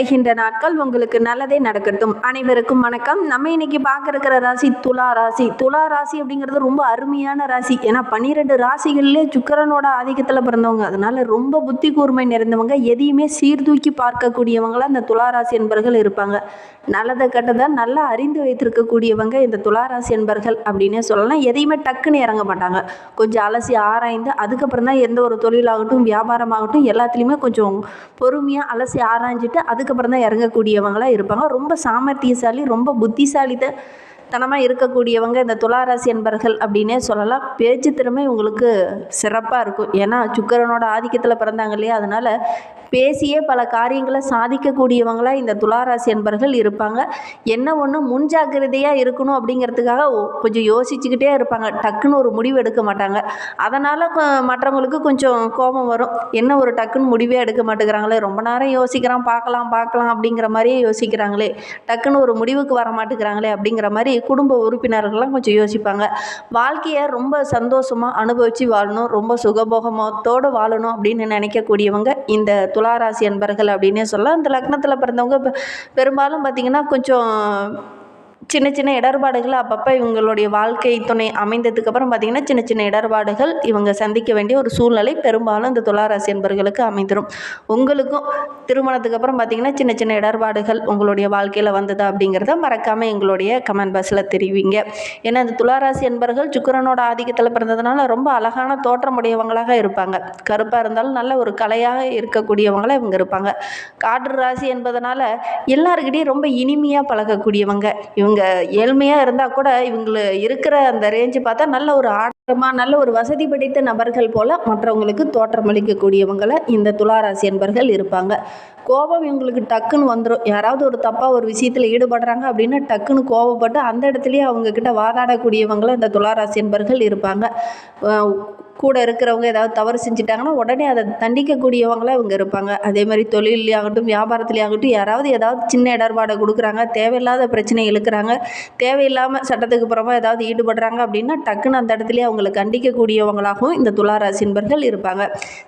வருகின்ற நாட்கள் உங்களுக்கு நல்லதே நடக்கட்டும். அனைவருக்கும் வணக்கம். நம்ம இன்னைக்கு பார்க்க இருக்கிற ராசி துலா ராசி. துலா ராசி அப்படிங்கிறது ரொம்ப அருமையான ராசி. ஏன்னா பன்னிரெண்டு ராசிகள்லேயே சுக்கரனோட ஆதிக்கத்தில் பிறந்தவங்க. அதனால ரொம்ப புத்தி கூர்மை நிறைந்தவங்க. எதையுமே சீர்தூக்கி பார்க்கக்கூடியவங்களா இந்த துலா ராசி என்பர்கள் இருப்பாங்க. நல்லதை கெட்டதை நல்லா அறிந்து வைத்திருக்கக்கூடியவங்க இந்த துலா ராசி என்பர்கள் அப்படின்னே சொல்லலாம். எதையுமே டக்குன்னு இறங்க மாட்டாங்க. கொஞ்சம் அலசி ஆராய்ந்து அதுக்கப்புறம் தான் எந்த ஒரு தொழிலாகட்டும் வியாபாரமாகட்டும் எல்லாத்துலேயுமே கொஞ்சம் பொறுமையாக அலசி ஆராய்ஞ்சிட்டு அதுக்கு அதுக்கப்புறம் தான் இறங்கக்கூடியவங்களாக இருப்பாங்க. ரொம்ப சாமர்த்தியசாலி ரொம்ப புத்திசாலித்த தனமாக இருக்கக்கூடியவங்க இந்த துளாராசி என்பர்கள் அப்படின்னே சொல்லலாம். பேச்சு திறமை உங்களுக்கு சிறப்பாக இருக்கும். ஏன்னா சுக்கரனோட ஆதிக்கத்தில் பிறந்தாங்க இல்லையா? அதனால் பேசியே பல காரியங்களை சாதிக்கக்கூடியவங்களாக இந்த துளாராசி என்பர்கள் இருப்பாங்க. என்ன ஒன்று முன்ஜாக்கிரதையாக இருக்கணும் அப்படிங்கிறதுக்காக கொஞ்சம் யோசிச்சுக்கிட்டே இருப்பாங்க. டக்குன்னு ஒரு முடிவு எடுக்க மாட்டாங்க. அதனால் மற்றவங்களுக்கு கொஞ்சம் கோபம் வரும். என்ன ஒரு டக்குன்னு முடிவே எடுக்க மாட்டேங்கிறாங்களே? ரொம்ப நேரம் யோசிக்கிறான் பார்க்கலாம் பார்க்கலாம் அப்படிங்கிற மாதிரியே யோசிக்கிறாங்களே? டக்குன்னு ஒரு முடிவுக்கு வர மாட்டேங்கிறாங்களே அப்படிங்கிற மாதிரி குடும்ப உறுப்பினர்கள்லாம் கொஞ்சம் யோசிப்பாங்க. வாழ்க்கையை ரொம்ப சந்தோஷமாக அனுபவித்து வாழணும் ரொம்ப சுகபோகமத்தோடு வாழணும் அப்படின்னு நினைக்கக்கூடியவங்க இந்த துளாராசி அன்பர்கள் அப்படின்னே சொல்லலாம். இந்த லக்னத்தில் பிறந்தவங்க பெரும்பாலும் பார்த்திங்கன்னா கொஞ்சம் சின்ன சின்ன இடர்பாடுகள் அப்பப்போ இவங்களுடைய வாழ்க்கை துணை அமைந்ததுக்கப்புறம் பார்த்திங்கன்னா சின்ன சின்ன இடர்பாடுகள் இவங்க சந்திக்க வேண்டிய ஒரு சூழ்நிலை பெரும்பாலும் இந்த துளாராசி என்பர்களுக்கு அமைந்துடும் உங்களுக்கும் திருமணத்துக்கு அப்புறம் பார்த்திங்கன்னா சின்ன சின்ன இடர்பாடுகள் உங்களுடைய வாழ்க்கையில் வந்ததா அப்படிங்கிறத மறக்காமல் எங்களுடைய கமெண்ட் பாக்ஸில் தெரிவிங்க. ஏன்னா இந்த துளாராசி என்பர்கள் சுக்கரனோட ஆதிக்கத்தில் பிறந்ததுனால ரொம்ப அழகான தோற்றமுடையவங்களாக இருப்பாங்க. கருப்பாக இருந்தாலும் நல்ல ஒரு கலையாக இருக்கக்கூடியவங்களாக இவங்க இருப்பாங்க. காற்று ராசி என்பதனால எல்லாருக்கிட்டையும் ரொம்ப இனிமையாக பழகக்கூடியவங்க இவங்க இவங்க ஏழ்மையாக இருந்தால் கூட இவங்கள இருக்கிற அந்த ரேஞ்சு பார்த்தா நல்ல ஒரு ஆடை நல்ல ஒரு வசதி படைத்த நபர்கள் போல் மற்றவங்களுக்கு தோற்றமளிக்கக்கூடியவங்களை இந்த துளாராசி என்பர்கள் இருப்பாங்க. கோபம் இவங்களுக்கு டக்குன்னு வந்துடும் யாராவது ஒரு தப்பாக ஒரு விஷயத்தில் ஈடுபடுறாங்க அப்படின்னா டக்குன்னு கோபப்பட்டு அந்த இடத்துலையே அவங்கக்கிட்ட வாதாடக்கூடியவங்களை இந்த துளாராசி என்பர்கள் இருப்பாங்க. கூட இருக்கிறவங்க ஏதாவது தவறு செஞ்சிட்டாங்கன்னா உடனே அதை தண்டிக்கக்கூடியவங்களாக இவங்க இருப்பாங்க. அதே மாதிரி தொழிலையாகட்டும் வியாபாரத்துலையாகட்டும் யாராவது ஏதாவது சின்ன இடர்பாடை கொடுக்குறாங்க தேவையில்லாத பிரச்சனை இழுக்கிறாங்க தேவையில்லாமல் சட்டத்துக்கு புறமா ஏதாவது ஈடுபடுறாங்க அப்படின்னா டக்குன்னு அந்த இடத்துலயே அவங்களை கண்டிக்கக்கூடியவங்களாகவும் இந்த துளாராசி நண்பர்கள் இருப்பாங்க.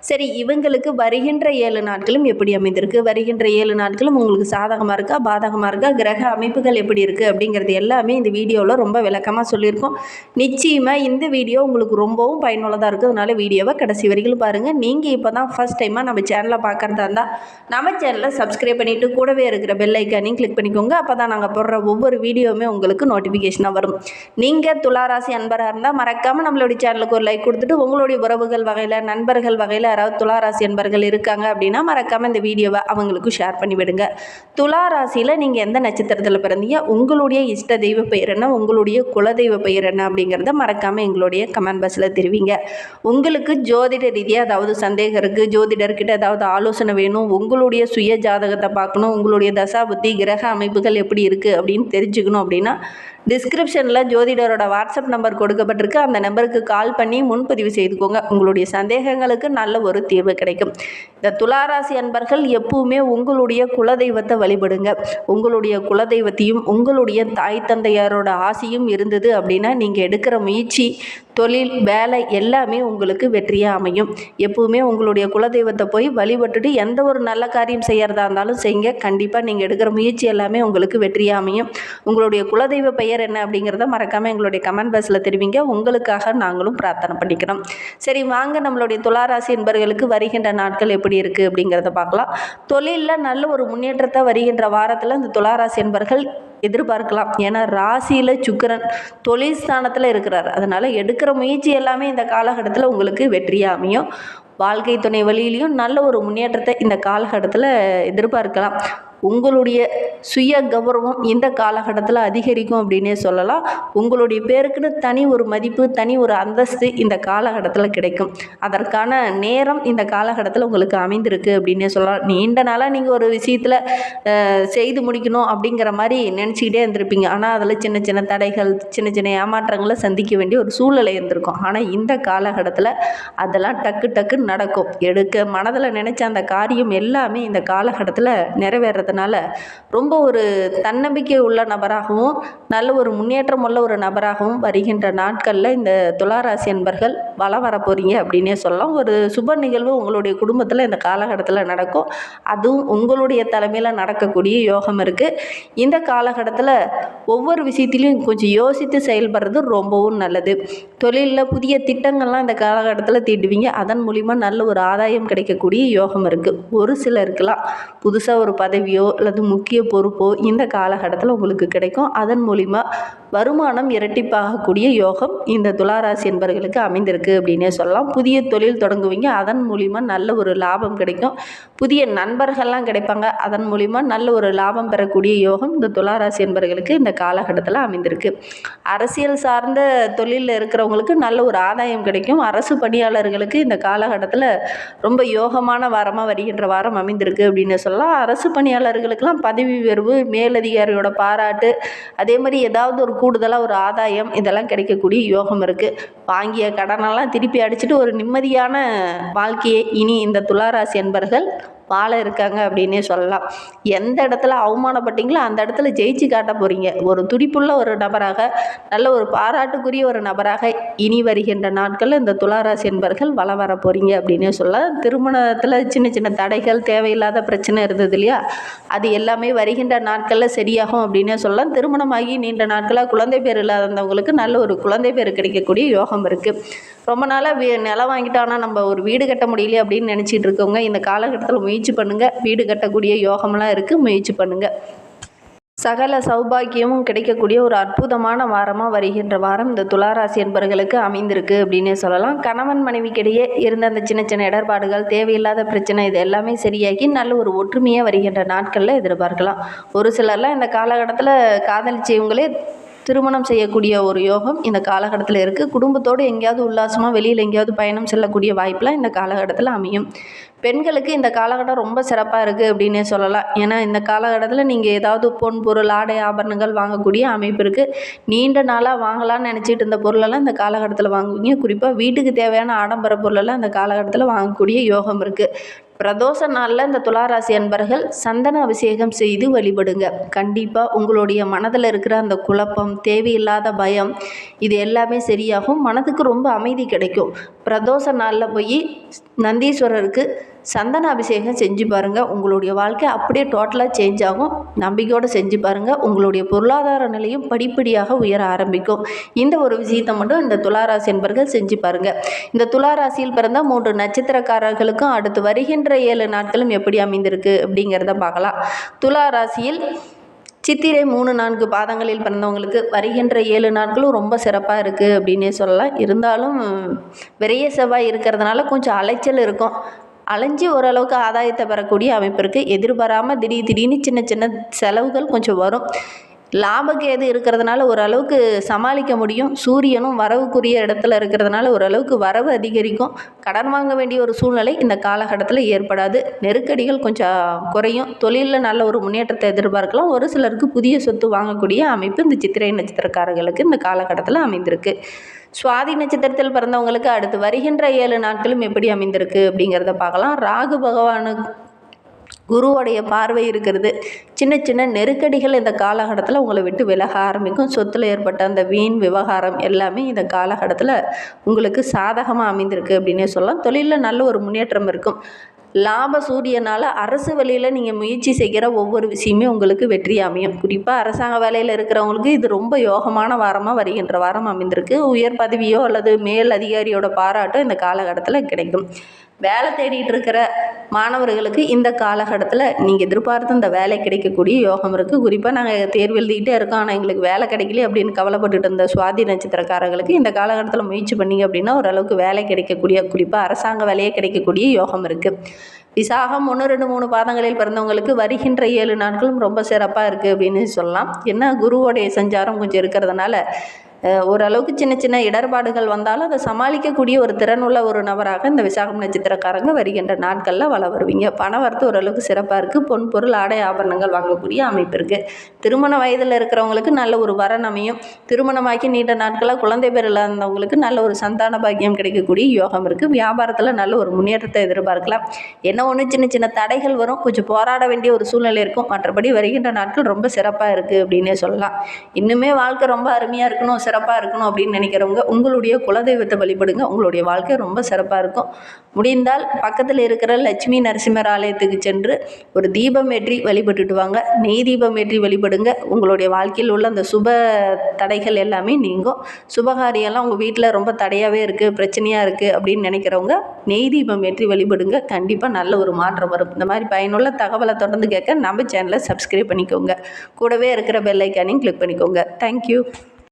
சரி இவங்களுக்கு வருகின்ற ஏழு நாட்களும் எப்படி அமைந்திருக்கு? வருகின்ற ஏழு நாட்களும் உங்களுக்கு சாதகமாக இருக்கா? பாதகமாக இருக்கா? கிரக அமைப்புகள் எப்படி இருக்குது அப்படிங்கிறது எல்லாமே இந்த வீடியோவில் ரொம்ப விளக்கமாக சொல்லியிருக்கோம். நிச்சயமாக இந்த வீடியோ உங்களுக்கு ரொம்பவும் பயனுள்ளதாக இருக்குது அதனால் வீடியோவை கடைசி வரைக்கும் பாருங்கள் நீங்கள் இப்போ தான் ஃபஸ்ட் டைமாக நம்ம சேனலை பார்க்குறதா இருந்தால் நம்ம சேனலை சப்ஸ்கிரைப் பண்ணிவிட்டு கூடவே இருக்கிற பெல் ஐக்கானையும் கிளிக் பண்ணிக்கோங்க. அப்போ தான் நாங்கள் போடுற ஒவ்வொரு வீடியோவுமே உங்களுக்கு நோட்டிஃபிகேஷனாக வரும். நீங்கள் துளாராசி அன்பராக இருந்தால் மறக்காமல் நம்மளுடைய சேனலுக்கு ஒரு லைக் கொடுத்துட்டு உங்களுடைய உறவுகள் வகையில் நண்பர்கள் வகையில் யாராவது துளாராசி என்பர்கள் இருக்காங்க அப்படின்னா மறக்காமல் இந்த வீடியோவை அவங்களுக்கு ஷேர் பண்ணிவிடுங்க துளாராசியில் துலா ராசியில் நீங்கள் எந்த நட்சத்திரத்தில் பிறந்தீங்க உங்களுடைய இஷ்ட தெய்வ பெயர் என்ன உங்களுடைய குலதெய்வ பெயர் என்ன அப்படிங்கிறத மறக்காமல் எங்களுடைய கமெண்ட் பாக்ஸில் தெரிவிங்க. உங்களுக்கு ஜோதிட ரீதியாக ஏதாவது சந்தேகம் இருக்குது ஜோதிடர்கிட்ட ஏதாவது ஆலோசனை வேணும் உங்களுடைய சுய ஜாதகத்தை பார்க்கணும் உங்களுடைய தசா புத்தி கிரக அமைப்புகள் எப்படி இருக்குது அப்படின்னு தெரிஞ்சுக்கணும் அப்படின்னா டிஸ்கிரிப்ஷனில் ஜோதிடரோட வாட்ஸ்அப் நம்பர் கொடுக்கப்பட்டிருக்கு. அந்த நம்பருக்கு கால் பண்ணி முன்பதிவு செய்துக்கோங்க. உங்களுடைய சந்தேகங்களுக்கு நல்ல ஒரு தீர்வு கிடைக்கும். இந்த துளாராசி அன்பர்கள் எப்பவுமே உங்களுடைய குலதெய்வத்தை வழிபடுங்க. உங்களுடைய குலதெய்வத்தையும் உங்களுடைய தாய் தந்தையாரோட ஆசையும் இருந்தது அப்படின்னா நீங்கள் எடுக்கிற முயற்சி தொழில் வேலை எல்லாமே உங்களுக்கு வெற்றியாக அமையும். எப்போவுமே உங்களுடைய குலதெய்வத்தை போய் வழிபட்டுட்டு எந்த ஒரு நல்ல காரியம் செய்கிறதா இருந்தாலும் செய்யுங்க. கண்டிப்பாக நீங்கள் எடுக்கிற முயற்சி எல்லாமே உங்களுக்கு வெற்றியாக அமையும். உங்களுடைய குலதெய்வ பெயர் என்ன அப்படிங்கிறத மறக்காமல் எங்களுடைய கமெண்ட் பாக்ஸில் தெரிவிங்க. உங்களுக்காக நாங்களும் பிரார்த்தனை பண்ணிக்கிறோம். சரி வாங்க. நம்மளுடைய துளாராசி என்பர்களுக்கு வருகின்ற நாட்கள் எப்படி இருக்குது அப்படிங்கிறத பார்க்கலாம். தொழிலில் நல்ல ஒரு முன்னேற்றத்தை வருகின்ற வாரத்தில் இந்த துளாராசி என்பர்கள் எதிர்பார்க்கலாம். ஏன்னா ராசியில் சுக்கிரன் தொழில் ஸ்தானத்தில் இருக்கிறார். அதனால் எடுக்கிற முயற்சி எல்லாமே இந்த காலகட்டத்தில் உங்களுக்கு வெற்றியாக அமையும். வாழ்க்கை துணை வழியிலையும் நல்ல ஒரு முன்னேற்றத்தை இந்த காலகட்டத்தில் எதிர்பார்க்கலாம். உங்களுடைய சுய கௌரவம் இந்த காலகட்டத்தில் அதிகரிக்கும் அப்படின்னே சொல்லலாம். உங்களுடைய பேருக்குன்னு தனி ஒரு மதிப்பு தனி ஒரு அந்தஸ்து இந்த காலகட்டத்தில் கிடைக்கும். அதற்கான நேரம் இந்த காலகட்டத்தில் உங்களுக்கு அமைந்திருக்கு அப்படின்னே சொல்லலாம். நீண்ட நாளாக நீங்கள் ஒரு விஷயத்தில் செய்து முடிக்கணும் அப்படிங்கிற மாதிரி நினச்சிக்கிட்டே இருந்திருப்பீங்க. ஆனால் அதில் சின்ன சின்ன தடைகள் சின்ன சின்ன ஏமாற்றங்களை சந்திக்க வேண்டிய ஒரு சூழ்நிலை இருந்திருக்கும். ஆனால் இந்த காலகட்டத்தில் அதெல்லாம் டக்கு டக்குன்னு நடக்கும். எடுக்க மனதில் நினச்ச அந்த காரியம் எல்லாமே இந்த காலகட்டத்தில் நிறைவேறதுனால இருக்கிறதுனால ரொம்ப ஒரு தன்னம்பிக்கை உள்ள நபராகவும் நல்ல ஒரு முன்னேற்றம் உள்ள ஒரு நபராகவும் வருகின்ற நாட்களில் இந்த துளாராசி அன்பர்கள் வளம் வர போகிறீங்க அப்படின்னே சொல்லலாம். ஒரு சுப நிகழ்வு உங்களுடைய குடும்பத்தில் இந்த காலகட்டத்தில் நடக்கும். அதுவும் உங்களுடைய தலைமையில் நடக்கக்கூடிய யோகம் இருக்குது இந்த காலகட்டத்தில் ஒவ்வொரு விஷயத்திலையும் கொஞ்சம் யோசித்து செயல்படுறது ரொம்பவும் நல்லது. தொழிலில் புதிய திட்டங்கள்லாம் இந்த காலகட்டத்தில் தீட்டுவீங்க. அதன் மூலிமா நல்ல ஒரு ஆதாயம் கிடைக்கக்கூடிய யோகம் இருக்குது ஒரு சிலருக்கெல்லாம் புதுசாக ஒரு பதவியோ அல்லது முக்கிய பொறுப்போ இந்த காலகட்டத்தில் உங்களுக்கு கிடைக்கும். அதன் மூலிமா வருமானம் இரட்டிப்பாகக்கூடிய யோகம் இந்த துளாராசி என்பவர்களுக்கு அமைந்திருக்கு. அப்படின்னே சொல்லலாம். புதிய தொழில் தொடங்குவீங்க. அதன் மூலிமா நல்ல ஒரு லாபம் கிடைக்கும். புதிய நண்பர்கள்லாம் கிடைப்பாங்க. அதன் மூலிமா நல்ல ஒரு லாபம் பெறக்கூடிய யோகம் இந்த துளாராசி என்பவர்களுக்கு இந்த காலகட்டத்தில் அமைந்திருக்கு. அரசியல் சார்ந்த தொழிலில் இருக்கிறவங்களுக்கு நல்ல ஒரு ஆதாயம் கிடைக்கும். அரசு பணியாளர்களுக்கு இந்த காலகட்டத்தில் ரொம்ப யோகமான வாரமாக வருகின்ற வாரம் அமைந்திருக்கு அப்படின்னு சொல்லலாம். அரசு பணியாளர்களுக்கெல்லாம் பதவி உயர்வு மேலதிகாரியோட பாராட்டு அதே மாதிரி ஏதாவது ஒரு கூடுதலாக ஒரு ஆதாயம் இதெல்லாம் கிடைக்கக்கூடிய யோகம் இருக்குது வாங்கிய கடனெல்லாம் திருப்பி அடிச்சுட்டு ஒரு நிம்மதியான வாழ்க்கையை இனி இந்த துளாராசி என்பர்கள் வாழ இருக்காங்க அப்படின்னே சொல்லலாம். எந்த இடத்துல அவமானப்பட்டீங்களோ அந்த இடத்துல ஜெயிச்சு காட்ட போகிறீங்க ஒரு துடிப்புள்ள ஒரு நபராக நல்ல ஒரு பாராட்டுக்குரிய ஒரு நபராக இனி வருகின்ற நாட்களில் இந்த துளாராசி என்பர்கள் வளம் வர போகிறீங்க அப்படின்னே சொல்லலாம். திருமணத்தில் சின்ன சின்ன தடைகள் தேவையில்லாத பிரச்சனை இருந்தது இல்லையா? அது எல்லாமே வருகின்ற நாட்களில் சரியாகும் அப்படின்னே சொல்லலாம். திருமணமாகி நீண்ட நாட்களாக குழந்தை பேர் இல்லாதவங்களுக்கு நல்ல ஒரு குழந்தை பேர் கிடைக்கக்கூடிய யோகம் இருக்குது ரொம்ப நாளாக வீ நிலம் வாங்கிட்டோன்னா நம்ம ஒரு வீடு கட்ட முடியலையே அப்படின்னு நினச்சிட்டு இருக்கவங்க இந்த காலகட்டத்தில் முயற்சி முயற்சி பண்ணுங்கள் வீடு கட்டக்கூடிய யோகம்லாம் இருக்குது முயற்சி பண்ணுங்கள் சகல சௌபாக்கியமும் கிடைக்கக்கூடிய ஒரு அற்புதமான வாரமாக வருகின்ற வாரம் இந்த துளாராசி என்பர்களுக்கு அமைந்திருக்கு அப்படின்னே சொல்லலாம். கணவன் மனைவிக்கிடையே இருந்த அந்த சின்ன சின்ன இடர்பாடுகள் தேவையில்லாத பிரச்சனை இது எல்லாமே சரியாகி நல்ல ஒரு ஒற்றுமையாக வருகின்ற நாட்களில் எதிர்பார்க்கலாம். ஒரு சிலர்லாம் இந்த காலகட்டத்தில் காதலிச்சவங்களே திருமணம் செய்யக்கூடிய ஒரு யோகம் இந்த காலகட்டத்தில் இருக்குது குடும்பத்தோடு எங்கேயாவது உல்லாசமாக வெளியில் எங்கேயாவது பயணம் செல்லக்கூடிய வாய்ப்பெலாம் இந்த காலகட்டத்தில் அமையும். பெண்களுக்கு இந்த காலகட்டம் ரொம்ப சிறப்பாக இருக்குது அப்படின்னே சொல்லலாம். ஏன்னா இந்த காலகட்டத்தில் நீங்கள் ஏதாவது பொன் பொருள் ஆடை ஆபரணங்கள் வாங்கக்கூடிய அமைப்பு இருக்குது நீண்ட நாளாக வாங்கலாம்னு நினச்சிட்டு இருந்த பொருளெல்லாம் இந்த காலகட்டத்தில் வாங்குவீங்க. குறிப்பாக வீட்டுக்கு தேவையான ஆடம்பர பொருளெல்லாம் இந்த காலகட்டத்தில் வாங்கக்கூடிய யோகம் இருக்குது பிரதோஷ நாளில் இந்த துளாராசி அன்பர்கள் சந்தன அபிஷேகம் செய்து வழிபடுங்க. கண்டிப்பாக உங்களுடைய மனதில் இருக்கிற அந்த குழப்பம் தேவையில்லாத பயம் இது எல்லாமே சரியாகும். மனதுக்கு ரொம்ப அமைதி கிடைக்கும். பிரதோஷ நாளில் போய் நந்தீஸ்வரருக்கு சந்தன அபிஷேகம் செஞ்சு பாருங்கள் உங்களுடைய வாழ்க்கை அப்படியே டோட்டலாக சேஞ்ச் ஆகும். நம்பிக்கையோடு செஞ்சு பாருங்கள் உங்களுடைய பொருளாதார நிலையும் படிப்படியாக உயர ஆரம்பிக்கும். இந்த ஒரு விஷயத்தை மட்டும் இந்த துளாராசி என்பர்கள் செஞ்சு பாருங்கள் இந்த துளாராசியில் பிறந்த மூன்று நட்சத்திரக்காரர்களுக்கும் அடுத்து வருகின்ற ஏழு நாட்களும் எப்படி அமைந்திருக்கு அப்படிங்கிறத பார்க்கலாம். துலா ராசியில் சித்திரை மூணு நான்கு பாதங்களில் பிறந்தவங்களுக்கு வருகின்ற ஏழு நாட்களும் ரொம்ப சிறப்பாக இருக்குது அப்படின்னே சொல்லலாம். இருந்தாலும் விரைய செவ்வாய் இருக்கிறதுனால கொஞ்சம் அலைச்சல் இருக்கும். அலைஞ்சு ஓரளவுக்கு ஆதாயத்தை பெறக்கூடிய அமைப்பு இருக்குது எதிர்பாராமல் திடீர் திடீர்னு சின்ன சின்ன செலவுகள் கொஞ்சம் வரும். லாபகேது இருக்கிறதுனால ஓரளவுக்கு சமாளிக்க முடியும். சூரியனும் வரவுக்குரிய இடத்துல இருக்கிறதுனால ஓரளவுக்கு வரவு அதிகரிக்கும். கடன் வாங்க வேண்டிய ஒரு சூழ்நிலை இந்த காலகட்டத்தில் ஏற்படாது. நெருக்கடிகள் கொஞ்சம் குறையும். தொழிலில் நல்ல ஒரு முன்னேற்றத்தை எதிர்பார்க்கலாம். ஒரு சிலருக்கு புதிய சொத்து வாங்கக்கூடிய அமைப்பு இந்த சித்திரை நட்சத்திரக்காரர்களுக்கு இந்த காலகட்டத்தில் அமைந்திருக்கு. சுவாதி நட்சத்திரத்தில் பிறந்தவங்களுக்கு அடுத்து வருகின்ற ஏழு நாட்களும் எப்படி அமைந்திருக்கு அப்படிங்கிறத பார்க்கலாம். ராகு பகவானுக்கு குருவோடைய பார்வை இருக்கிறது. சின்ன சின்ன நெருக்கடிகள் இந்த காலகட்டத்தில் உங்களை விட்டு விலக ஆரம்பிக்கும். சொத்தில் ஏற்பட்ட அந்த வீண் விவகாரம் எல்லாமே இந்த காலகட்டத்தில் உங்களுக்கு சாதகமாக அமைந்திருக்கு அப்படின்னே சொல்லலாம். தொழிலில் நல்ல ஒரு முன்னேற்றம் இருக்கும். லாப சூரியனால் அரசு வழியில் நீங்கள் முயற்சி செய்கிற ஒவ்வொரு விஷயமே உங்களுக்கு வெற்றி அமையும். குறிப்பாக அரசாங்க வேலையில் இருக்கிறவங்களுக்கு இது ரொம்ப யோகமான வாரமாக வருகின்ற வாரம் அமைந்திருக்கு. உயர் பதவியோ அல்லது மேல் அதிகாரியோட பாராட்டோ இந்த காலகட்டத்தில் கிடைக்கும். வேலை தேடிட்டு இருக்கிற மாணவர்களுக்கு இந்த காலகட்டத்தில் நீங்கள் எதிர்பார்த்த இந்த வேலை கிடைக்கக்கூடிய யோகம் இருக்குது குறிப்பாக நாங்கள் தேர்வு எழுதிக்கிட்டே இருக்கோம். ஆனால் எங்களுக்கு வேலை கிடைக்கல அப்படின்னு கவலைப்பட்டுட்டு இருந்த சுவாதி நட்சத்திரக்காரர்களுக்கு இந்த காலகட்டத்தில் முயற்சி பண்ணிங்க அப்படின்னா ஓரளவுக்கு வேலை கிடைக்கக்கூடிய குறிப்பாக அரசாங்க வேலையே கிடைக்கக்கூடிய யோகம் இருக்குது விசாகம் ஒன்று ரெண்டு மூணு பாதங்களில் பிறந்தவங்களுக்கு வருகின்ற ஏழு நாட்களும் ரொம்ப சிறப்பாக இருக்குது அப்படின்னு சொல்லலாம். என்ன குருவோடைய சஞ்சாரம் கொஞ்சம் இருக்கிறதுனால ஓரளவுக்கு சின்ன சின்ன இடர்பாடுகள் வந்தாலும் அதை சமாளிக்கக்கூடிய ஒரு திறனுள்ள ஒரு நபராக இந்த விசாகம் நட்சத்திரக்காரங்க வருகின்ற நாட்களில் வள வருவீங்க. பண வரத்து ஓரளவுக்கு சிறப்பாக இருக்குது பொன் பொருள் ஆடை ஆபரணங்கள் வாங்கக்கூடிய அமைப்பு இருக்குது திருமண வயதில் இருக்கிறவங்களுக்கு நல்ல ஒரு வரன் அமையும். திருமணமாக்கி நீண்ட நாட்களாக குழந்தை பேர் இல்லாதவங்களுக்கு நல்ல ஒரு சந்தான பாக்கியம் கிடைக்கக்கூடிய யோகம் இருக்குது வியாபாரத்தில் நல்ல ஒரு முன்னேற்றத்தை எதிர்பார்க்கலாம். என்ன ஒன்று சின்ன சின்ன தடைகள் வரும். கொஞ்சம் போராட வேண்டிய ஒரு சூழ்நிலை இருக்கும். மற்றபடி வருகின்ற நாட்கள் ரொம்ப சிறப்பாக இருக்குது அப்படின்னே சொல்லலாம். இன்னுமே வாழ்க்கை ரொம்ப அருமையாக இருக்கணும். சிறப்பாக இருக்கணும் அப்படின்னு நினைக்கிறவங்க உங்களுடைய குலதெய்வத்தை வழிபடுங்க. உங்களுடைய வாழ்க்கை ரொம்ப சிறப்பாக இருக்கும். முடிந்தால் பக்கத்தில் இருக்கிற லட்சுமி நரசிம்மர் ஆலயத்துக்கு சென்று ஒரு தீபம் ஏற்றி வழிபட்டுட்டு வாங்க. நெய் தீபம் ஏற்றி வழிபடுங்க. உங்களுடைய வாழ்க்கையில் உள்ள அந்த சுப தடைகள் எல்லாமே நீங்கும். சுபகாரியெல்லாம் உங்கள் வீட்டில் ரொம்ப தடையாகவே இருக்குது பிரச்சனையாக இருக்குது அப்படின்னு நினைக்கிறவங்க நெய் தீபம் ஏற்றி வழிபடுங்க. கண்டிப்பாக நல்ல ஒரு மாற்றம் வரும். இந்த மாதிரி பயனுள்ள தகவலை தொடர்ந்து கேட்க நம்ம சேனலை சப்ஸ்கிரைப் பண்ணிக்கோங்க. கூடவே இருக்கிற பெல் ஐக்கானையும் கிளிக் பண்ணிக்கோங்க. தேங்க்யூ